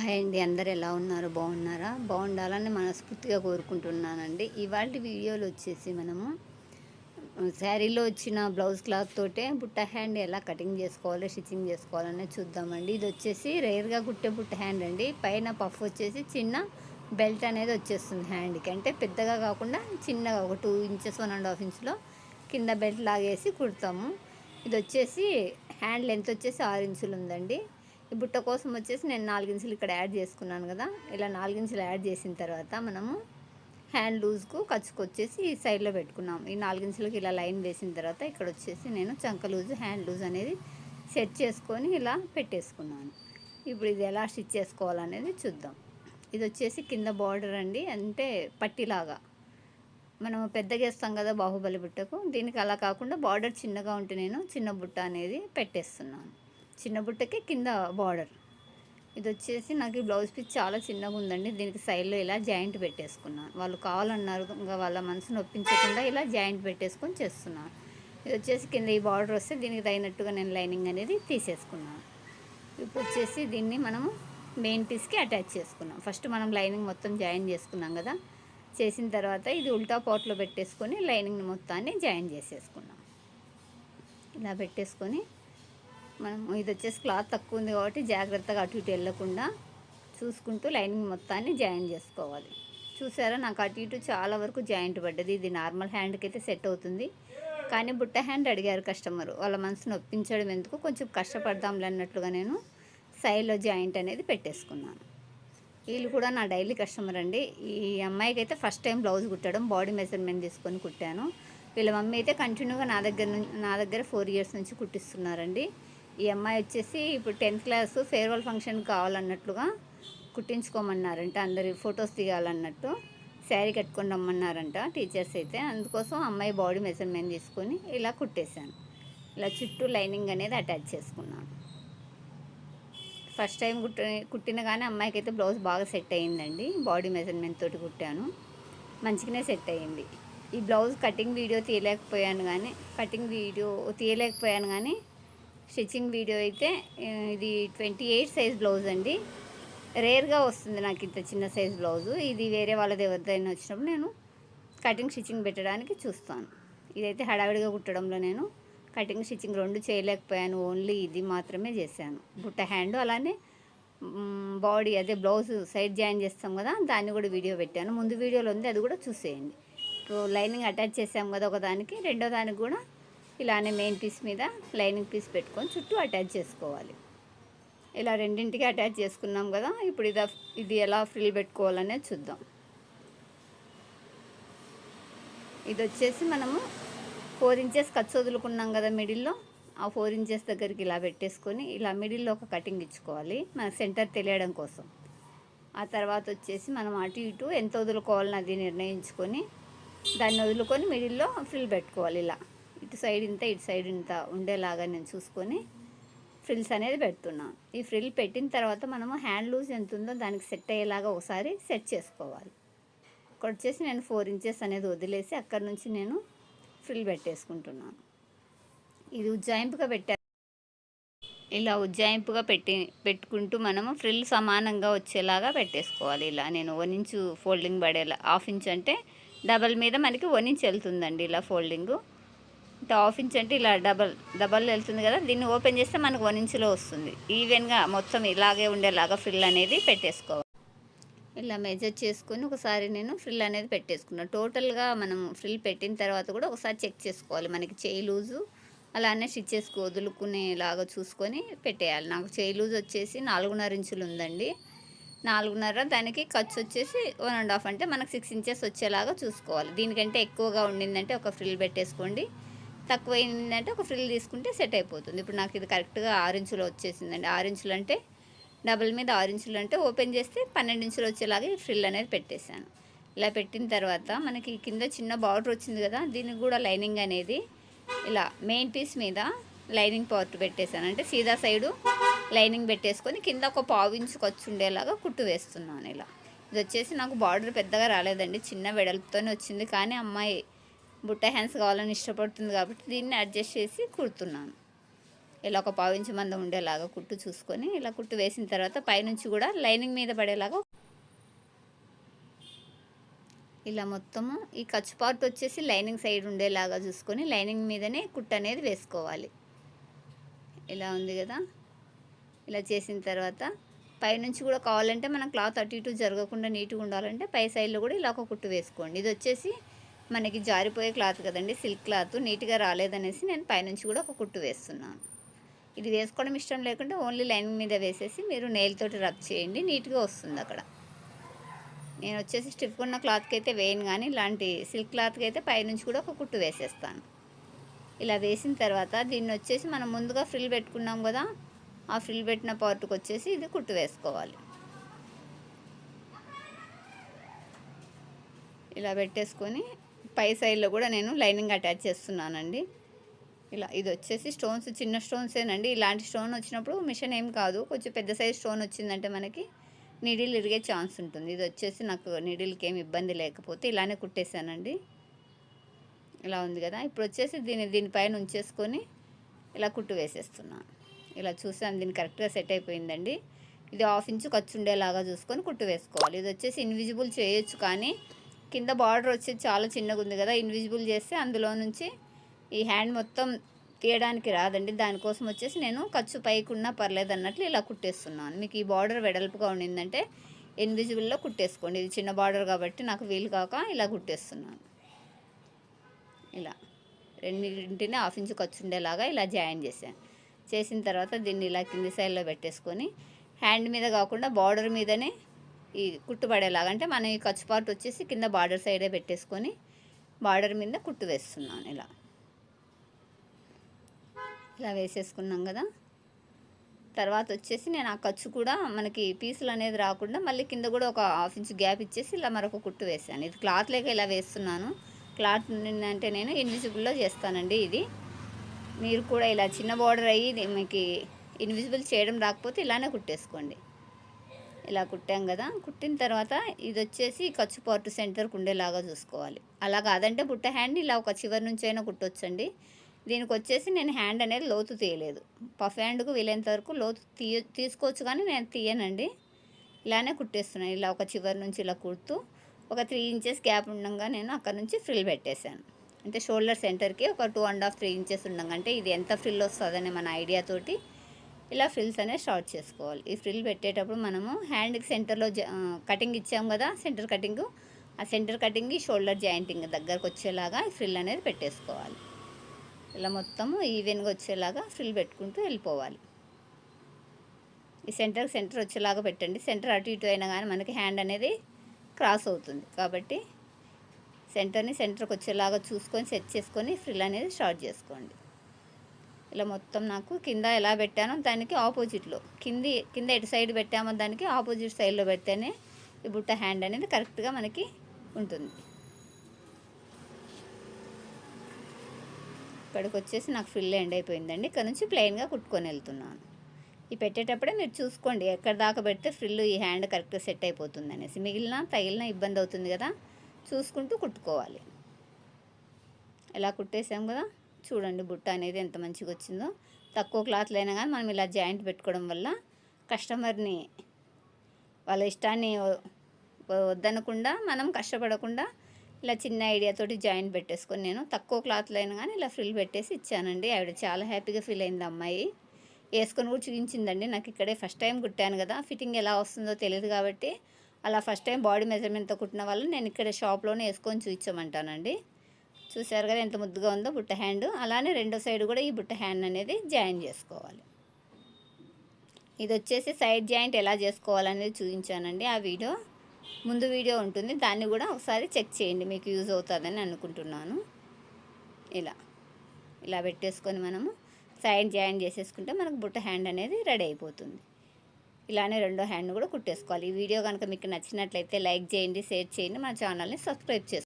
Hi అండి. అందరు ఎలా ఉన్నారు? బాగున్నారా? బాగుండాలని మనస్ఫూర్తిగా కోరుకుంటున్నానండి. ఇవాళ వీడియోలు వచ్చేసి మనము శారీలో వచ్చిన బ్లౌజ్ క్లాత్ తోటే బుట్ట హ్యాండ్ ఎలా కటింగ్ చేసుకోవాలి స్టిచ్చింగ్ చేసుకోవాలనే చూద్దామండి. ఇది వచ్చేసి రేర్గా కుట్టే బుట్ట హ్యాండ్ అండి. పైన పఫ్ వచ్చేసి చిన్న బెల్ట్ అనేది వచ్చేస్తుంది హ్యాండ్కి. అంటే పెద్దగా కాకుండా చిన్నగా ఒక two inches one and half ఇంచ్లో కింద బెల్ట్ లాగేసి కుడతాము. ఇది వచ్చేసి హ్యాండ్ లెంత్ వచ్చేసి ఆరు ఇంచులు ఉందండి. ఈ బుట్ట కోసం వచ్చేసి నేను నాలుగించులు ఇక్కడ యాడ్ చేసుకున్నాను కదా. ఇలా నాలుగించులు యాడ్ చేసిన తర్వాత మనము హ్యాండ్ లూజ్కు ఖర్చుకు వచ్చేసి ఈ సైడ్లో పెట్టుకున్నాం ఈ నాలుగించులకు ఇలా లైన్ వేసిన తర్వాత ఇక్కడ వచ్చేసి నేను చంక లూజ్ హ్యాండ్ లూజ్ అనేది సెట్ చేసుకొని ఇలా పెట్టేసుకున్నాను. ఇప్పుడు ఇది ఎలా స్టిచ్ చేసుకోవాలనేది చూద్దాం. ఇది వచ్చేసి కింద బార్డర్ అండి. అంటే పట్టిలాగా. మనం పెద్దగా వేస్తాం కదా బాహుబలి బుట్టకు. దీనికి అలా కాకుండా బార్డర్ చిన్నగా ఉంటే నేను చిన్న బుట్ట అనేది పెట్టేస్తున్నాను. చిన్న బుట్టకే కింద బార్డర్. ఇది వచ్చేసి నాకు ఈ బ్లౌజ్ పీస్ చాలా చిన్నగా ఉందండి. దీనికి సైడ్లో ఇలా జాయింట్ పెట్టేసుకున్నాను వాళ్ళు కావాలన్నారు ఇంకా వాళ్ళ మనసును ఒప్పించకుండా ఇలా జాయింట్ పెట్టేసుకొని చేస్తున్నాను ఇది వచ్చేసి కింద ఈ బార్డర్ వస్తే దీనికి తగినట్టుగా నేను లైనింగ్ అనేది తీసేసుకున్నాను ఇప్పుడు వచ్చేసి దీన్ని మనము మెయిన్ పీస్కి అటాచ్ చేసుకున్నాం. ఫస్ట్ మనం లైనింగ్ మొత్తం జాయిన్ చేసుకున్నాం కదా. చేసిన తర్వాత ఇది ఉల్టా పాట్లో పెట్టేసుకొని లైనింగ్ మొత్తాన్ని జాయిన్ చేసేసుకున్నాం. ఇలా పెట్టేసుకొని మనం ఇది వచ్చేసి క్లాత్ తక్కువ ఉంది కాబట్టి జాగ్రత్తగా అటు ఇటు వెళ్ళకుండా చూసుకుంటూ లైనింగ్ మొత్తాన్ని జాయిన్ చేసుకోవాలి. చూసారా? నాకు అటు ఇటు చాలా వరకు జాయింట్ పడ్డది. ఇది నార్మల్ హ్యాండ్కి అయితే సెట్ అవుతుంది. కానీ బుట్ట హ్యాండ్ అడిగారు కస్టమర్. వాళ్ళ మనసును ఒప్పించడం ఎందుకు? కొంచెం కష్టపడదాంలే అన్నట్లుగా నేను సైడ్లో జాయింట్ అనేది పెట్టేసుకున్నాను. వీళ్ళు కూడా నా డైలీ కస్టమర్ అండి. ఈ అమ్మాయికి అయితే ఫస్ట్ టైం బ్లౌజ్ కుట్టడం బాడీ మెజర్మెంట్ తీసుకొని కుట్టాను. వీళ్ళ మమ్మీ అయితే కంటిన్యూగా నా దగ్గర నా దగ్గర ఫోర్ ఇయర్స్ నుంచి కుట్టిస్తున్నారండి. ఈ అమ్మాయి వచ్చేసి ఇప్పుడు టెన్త్ క్లాస్ ఫేర్వెల్ ఫంక్షన్ కావాలన్నట్లుగా కుట్టించుకోమన్నారంట. అందరి ఫొటోస్ దిగాలన్నట్టు. శారీ కట్టుకొని రమ్మన్నారంట టీచర్స్ అయితే. అందుకోసం అమ్మాయి బాడీ మెజర్మెంట్ తీసుకొని ఇలా కుట్టేశాను. ఇలా చుట్టూ లైనింగ్ అనేది అటాచ్ చేసుకున్నాను. ఫస్ట్ టైం కుట్ట కుట్టిన కానీ అమ్మాయికి అయితే బ్లౌజ్ బాగా సెట్ అయ్యిందండి. బాడీ మెజర్మెంట్ తోటి కుట్టాను. మంచిగానే సెట్ అయ్యింది. ఈ బ్లౌజ్ కటింగ్ వీడియో తీయలేకపోయాను కానీ కటింగ్ వీడియో తీయలేకపోయాను కానీ స్టిచ్చింగ్ వీడియో అయితే ఇది ట్వంటీ ఎయిట్ సైజ్ బ్లౌజ్ అండి. రేర్గా వస్తుంది నాకు ఇంత చిన్న సైజ్ బ్లౌజు. ఇది వేరే వాళ్ళది ఎవరిదైనా వచ్చినప్పుడు నేను కటింగ్ స్టిచ్చింగ్ పెట్టడానికి చూస్తాను. ఇదైతే హడావిడిగా కుట్టడంలో నేను కటింగ్ స్టిచ్చింగ్ రెండు చేయలేకపోయాను. ఓన్లీ ఇది మాత్రమే చేశాను. బుట్ట హ్యాండ్ అలానే బాడీ అదే బ్లౌజ్ సైడ్ జాయిన్ చేస్తాం కదా దాన్ని కూడా వీడియో పెట్టాను. ముందు వీడియోలో ఉంది అది కూడా చూసేయండి. ఇప్పుడు లైనింగ్ అటాచ్ చేసాం కదా ఒకదానికి రెండో దానికి కూడా ఇలానే మెయిన్ పీస్ మీద లైనింగ్ పీస్ పెట్టుకొని చుట్టూ అటాచ్ చేసుకోవాలి. ఇలా రెండింటికి అటాచ్ చేసుకున్నాం కదా ఇప్పుడు ఇది ఇది ఎలా ఫ్రిల్ పెట్టుకోవాలనేది చూద్దాం. ఇది వచ్చేసి మనము ఫోర్ ఇంచెస్ ఖర్చు వదులుకున్నాం కదా మిడిల్లో ఆ ఫోర్ ఇంచెస్ దగ్గరికి ఇలా పెట్టేసుకొని ఇలా మిడిల్లో ఒక కటింగ్ ఇచ్చుకోవాలి మన సెంటర్ తెలియడం కోసం. ఆ తర్వాత వచ్చేసి మనం అటు ఇటు ఎంత వదులుకోవాలని అది నిర్ణయించుకొని దాన్ని వదులుకొని మిడిల్లో ఫ్రిల్ పెట్టుకోవాలి ఇలా. ఇటు సైడ్ ఇంత ఇటు సైడ్ ఇంత ఉండేలాగా నేను చూసుకొని ఫ్రిల్స్ అనేది పెడుతున్నాను ఈ ఫ్రిల్ పెట్టిన తర్వాత మనము హ్యాండ్ లూజ్ ఎంత ఉందో దానికి సెట్ అయ్యేలాగా ఒకసారి సెట్ చేసుకోవాలి. ఇక్కడ వచ్చేసి నేను ఫోర్ ఇంచెస్ అనేది వదిలేసి అక్కడ నుంచి నేను ఫ్రిల్ పెట్టేసుకుంటున్నాను. ఇది ఉజ్జాయింపుగా పెట్టా ఇలా ఉజ్జాయింపుగా పెట్టి పెట్టుకుంటూ మనము ఫ్రిల్ సమానంగా వచ్చేలాగా పెట్టేసుకోవాలి. ఇలా నేను వన్ ఇంచు ఫోల్డింగ్ పడేలా హాఫ్ ఇంచ్ అంటే డబల్ మీద మనకి వన్ ఇంచ్ వెళ్తుందండి ఇలా ఫోల్డింగు. అంటే హాఫ్ ఇంచ్ అంటే ఇలా డబల్ డబల్ వెళ్తుంది కదా దీన్ని ఓపెన్ చేస్తే మనకు వన్ ఇంచులో వస్తుంది. ఈవెన్గా మొత్తం ఇలాగే ఉండేలాగా ఫ్రిల్ అనేది పెట్టేసుకోవాలి. ఇలా మెజర్ చేసుకొని ఒకసారి నేను ఫ్రిల్ అనేది పెట్టేసుకున్నాను టోటల్గా మనం ఫ్రిల్ పెట్టిన తర్వాత కూడా ఒకసారి చెక్ చేసుకోవాలి. మనకి చేయి లూజు అలానే స్టిచ్చెస్కి వదులుకునేలాగా చూసుకొని పెట్టేయాలి. నాకు చేయి లూజ్ వచ్చేసి నాలుగున్నర ఇంచులు ఉందండి. నాలుగున్నర దానికి ఖర్చు వచ్చేసి వన్ అండ్ హాఫ్ అంటే మనకు సిక్స్ ఇంచెస్ వచ్చేలాగా చూసుకోవాలి. దీనికంటే ఎక్కువగా ఉండిందంటే ఒక ఫ్రిల్ పెట్టేసుకోండి. తక్కువ అయిందంటే ఒక ఫ్రిల్ తీసుకుంటే సెట్ అయిపోతుంది. ఇప్పుడు నాకు ఇది కరెక్ట్గా ఆరు ఇంచులు వచ్చేసిందండి. ఆరు ఇంచులు అంటే డబుల్ మీద ఆరు ఇంచులు అంటే ఓపెన్ చేస్తే పన్నెండు ఇంచులు వచ్చేలాగా ఈ ఫ్రిల్ అనేది పెట్టేశాను. ఇలా పెట్టిన తర్వాత మనకి కింద చిన్న బార్డర్ వచ్చింది కదా దీనికి కూడా లైనింగ్ అనేది ఇలా మెయిన్ పీస్ మీద లైనింగ్ పార్ట్ పెట్టేశాను. అంటే సీదా సైడు లైనింగ్ పెట్టేసుకొని కింద ఒక పావు ఇంచు ఉండేలాగా కుట్టు వేస్తున్నాను ఇలా. ఇది వచ్చేసి నాకు బార్డర్ పెద్దగా రాలేదండి చిన్న వెడల్పుతోనే వచ్చింది. కానీ అమ్మాయి బుట్ట హ్యాండ్స్ కావాలని ఇష్టపడుతుంది కాబట్టి దీన్ని అడ్జస్ట్ చేసి కుడుతున్నాను. ఇలా ఒక పావించి మంద మందం ఉండేలాగా కుట్టు చూసుకొని ఇలా కుట్టు వేసిన తర్వాత పైనుంచి కూడా లైనింగ్ మీద పడేలాగా ఇలా మొత్తము ఈ ఖర్చు పార్ట్ వచ్చేసి లైనింగ్ సైడ్ ఉండేలాగా చూసుకొని లైనింగ్ మీదనే కుట్టు అనేది వేసుకోవాలి. ఇలా ఉంది కదా. ఇలా చేసిన తర్వాత పైనుంచి కూడా కావాలంటే మనం క్లాత్ అటు ఇటు జరగకుండా నీట్గా ఉండాలంటే పై సైడ్లో కూడా ఇలా ఒక కుట్టు వేసుకోండి. ఇది వచ్చేసి మనకి జారిపోయే క్లాత్ కదండి సిల్క్ క్లాత్. నీట్గా రాలేదనేసి నేను పైనుంచి కూడా ఒక కుట్టు వేస్తున్నాను. ఇది వేసుకోవడం ఇష్టం లేకుంటే ఓన్లీ లైనింగ్ మీద వేసేసి మీరు నెయిల్ తోటి రబ్ చేయండి నీట్గా వస్తుంది అక్కడ. నేను వచ్చేసి స్టిఫ్ ఉన్న క్లాత్కి అయితే వేయను కానీ ఇలాంటి సిల్క్ క్లాత్కి అయితే పైనుంచి కూడా ఒక కుట్టు వేసేస్తాను. ఇలా వేసిన తర్వాత దీన్ని వచ్చేసి మనం ముందుగా ఫ్రిల్ పెట్టుకున్నాం కదా ఆ ఫ్రిల్ పెట్టిన పార్ట్కి వచ్చేసి ఇది కుట్టు వేసుకోవాలి. ఇలా పెట్టేసుకొని పై సైడ్లో కూడా నేను లైనింగ్ అటాచ్ చేస్తున్నానండి. ఇలా ఇది వచ్చేసి స్టోన్స్ చిన్న స్టోన్సేనండి ఇలాంటి స్టోన్ వచ్చినప్పుడు మిషన్ ఏం కాదు. కొంచెం పెద్ద సైజ్ స్టోన్ వచ్చిందంటే మనకి నీడిల్ ఇరిగే ఛాన్స్ ఉంటుంది. ఇది వచ్చేసి నాకు నీడిల్కి ఏమి ఇబ్బంది లేకపోతే ఇలానే కుట్టేశానండి. ఇలా ఉంది కదా. ఇప్పుడు వచ్చేసి దీన్ని దీనిపైన ఉంచేసుకొని ఇలా కుట్టు వేసేస్తున్నాను ఇలా చూసాను దీన్ని కరెక్ట్గా సెట్ అయిపోయిందండి. ఇది హాఫ్ ఇంచు ఖర్చు ఉండేలాగా చూసుకొని కుట్టు వేసుకోవాలి. ఇది వచ్చేసి ఇన్విజిబుల్ చేయొచ్చు కానీ కింద బార్డర్ వచ్చేది చాలా చిన్నగా ఉంది కదా ఇన్విజిబుల్ చేస్తే అందులో నుంచి ఈ హ్యాండ్ మొత్తం తీయడానికి రాదండి. దానికోసం వచ్చేసి నేను ఖర్చు పైకి పర్లేదు అన్నట్లు ఇలా కుట్టేస్తున్నాను. మీకు ఈ బార్డర్ వెడల్పుగా ఉండిందంటే ఇన్విజిబుల్లో కుట్టేసుకోండి. ఇది చిన్న బార్డర్ కాబట్టి నాకు వీలు కాక ఇలా కుట్టేస్తున్నాను. ఇలా రెండింటిని హాఫ్ ఇంచు ఖర్చు ఉండేలాగా ఇలా జాయిన్ చేశాను. చేసిన తర్వాత దీన్ని ఇలా కింది సైడ్లో పెట్టేసుకొని హ్యాండ్ మీద కాకుండా బార్డర్ మీదనే ఈ కుట్టుపడేలాగా అంటే మనం ఈ ఖర్చు పార్ట్ వచ్చేసి కింద బార్డర్ సైడే పెట్టేసుకొని బార్డర్ మీద కుట్టు వేస్తున్నాను ఇలా. ఇలా వేసేసుకున్నాం కదా. తర్వాత వచ్చేసి నేను ఆ ఖర్చు కూడా మనకి పీసులు అనేది రాకుండా మళ్ళీ కింద కూడా ఒక హాఫ్ ఇంచ్ గ్యాప్ ఇచ్చేసి ఇలా మరొక కుట్టు వేసాను. ఇది క్లాత్ లేక ఇలా వేస్తున్నాను. క్లాత్ అంటే నేను ఇన్విజిబుల్లో చేస్తానండి ఇది. మీరు కూడా ఇలా చిన్న బార్డర్ అయ్యి మీకు ఇన్విజిబుల్ చేయడం రాకపోతే ఇలానే కుట్టేసుకోండి. ఇలా కుట్టాం కదా కుట్టిన తర్వాత ఇది వచ్చేసి ఖర్చు పార్ట్ సెంటర్కి ఉండేలాగా చూసుకోవాలి. అలా కాదంటే బుట్ట హ్యాండ్ ఇలా ఒక చివరి నుంచి అయినా కుట్టొచ్చండి. దీనికి వచ్చేసి నేను హ్యాండ్ అనేది లోతు తీయలేదు. పఫ్ హ్యాండ్కు వీలైనంత వరకు లోతు తీయ తీసుకోవచ్చు కానీ నేను తీయనండి. ఇలానే కుట్టేస్తున్నాను ఇలా ఒక చివరి నుంచి ఇలా కుడుతూ ఒక త్రీ ఇంచెస్ గ్యాప్ ఉండగా నేను అక్కడ నుంచి ఫ్రిల్ పెట్టేశాను. అంటే షోల్డర్ సెంటర్కి ఒక two and half three inches ఉండగా అంటే ఇది ఎంత ఫ్రిల్ వస్తుందని మన ఐడియాతోటి ఇలా ఫ్రిల్స్ అనేది స్టార్ట్ చేసుకోవాలి. ఈ ఫ్రిల్ పెట్టేటప్పుడు మనము హ్యాండ్కి సెంటర్లో కటింగ్ ఇచ్చాము కదా సెంటర్ కటింగ్ ఆ సెంటర్ కటింగ్ షోల్డర్ జాయింటింగ్ దగ్గరకు వచ్చేలాగా ఫ్రిల్ అనేది పెట్టేసుకోవాలి. ఇలా మొత్తము ఈవెన్గా వచ్చేలాగా ఫ్రిల్ పెట్టుకుంటూ వెళ్ళిపోవాలి. ఈ సెంటర్ సెంటర్ వచ్చేలాగా పెట్టండి. సెంటర్ అటు ఇటు అయినా కానీ మనకి హ్యాండ్ అనేది క్రాస్ అవుతుంది. కాబట్టి సెంటర్ని సెంటర్కి వచ్చేలాగా చూసుకొని సెట్ చేసుకొని ఫ్రిల్ అనేది స్టార్ట్ చేసుకోండి. ఇలా మొత్తం నాకు కింద ఎలా పెట్టానో దానికి ఆపోజిట్లో. కింది కింద ఎటు సైడ్ పెట్టామో దానికి ఆపోజిట్ సైడ్లో పెడితేనే ఈ బుట్ట హ్యాండ్ అనేది కరెక్ట్గా మనకి ఉంటుంది. ఇక్కడికి వచ్చేసి నాకు ఫిల్ ఎండ్ అయిపోయిందండి. ఇక్కడ నుంచి ప్లెయిన్గా కుట్టుకొని వెళ్తున్నాను. ఈ పెట్టేటప్పుడే మీరు చూసుకోండి ఎక్కడ దాకా పెడితే ఫ్రిల్ ఈ హ్యాండ్ కరెక్ట్గా సెట్ అయిపోతుంది అనేసి మిగిలిన తగిలిన ఇబ్బంది అవుతుంది కదా. చూసుకుంటూ కుట్టుకోవాలి. ఎలా కుట్టేసాం కదా? చూడండి బుట్ట అనేది ఎంత మంచిగా వచ్చిందో. తక్కువ క్లాత్లు అయినా కానీ మనం ఇలా జాయింట్ పెట్టుకోవడం వల్ల కస్టమర్ని వాళ్ళ ఇష్టాన్ని వద్దనకుండా మనం కష్టపడకుండా ఇలా చిన్న ఐడియాతోటి జాయింట్ పెట్టేసుకొని నేను తక్కువ క్లాత్లో అయినా కానీ ఇలా ఫ్రిల్ పెట్టేసి ఇచ్చానండి. ఆవిడ చాలా హ్యాపీగా ఫీల్ అయింది అమ్మాయి. వేసుకొని కూడా చూపించిందండి. నాకు ఇక్కడే ఫస్ట్ టైం కుట్టాను కదా. ఫిట్టింగ్ ఎలా వస్తుందో తెలియదు కాబట్టి అలా ఫస్ట్ టైం బాడీ మెజర్మెంట్తో కుట్టిన వాళ్ళు నేను ఇక్కడ షాప్లోనే వేసుకొని చూపించమంటానండి. చూసారు కదా ఎంత ముద్దుగా ఉందో బుట్ట హ్యాండ్. అలానే రెండో సైడ్ కూడా ఈ బుట్ట హ్యాండ్ అనేది జాయిన్ చేసుకోవాలి. ఇది వచ్చేసి సైడ్ జాయింట్ ఎలా చేసుకోవాలనేది చూపించానండి ఆ వీడియో. ముందు వీడియో ఉంటుంది దాన్ని కూడా ఒకసారి చెక్ చేయండి మీకు యూజ్ అవుతుందని అనుకుంటున్నాను. ఇలా ఇలా పెట్టేసుకొని మనము సైడ్ జాయిన్ చేసేసుకుంటే మనకు బుట్ట హ్యాండ్ అనేది రెడీ అయిపోతుంది. ఇలానే రెండో హ్యాండ్ కూడా కుట్టేసుకోవాలి. ఈ వీడియో కనుక మీకు నచ్చినట్లయితే లైక్ చేయండి షేర్ చేయండి మా ఛానల్ని సబ్స్క్రైబ్ చేసుకోండి.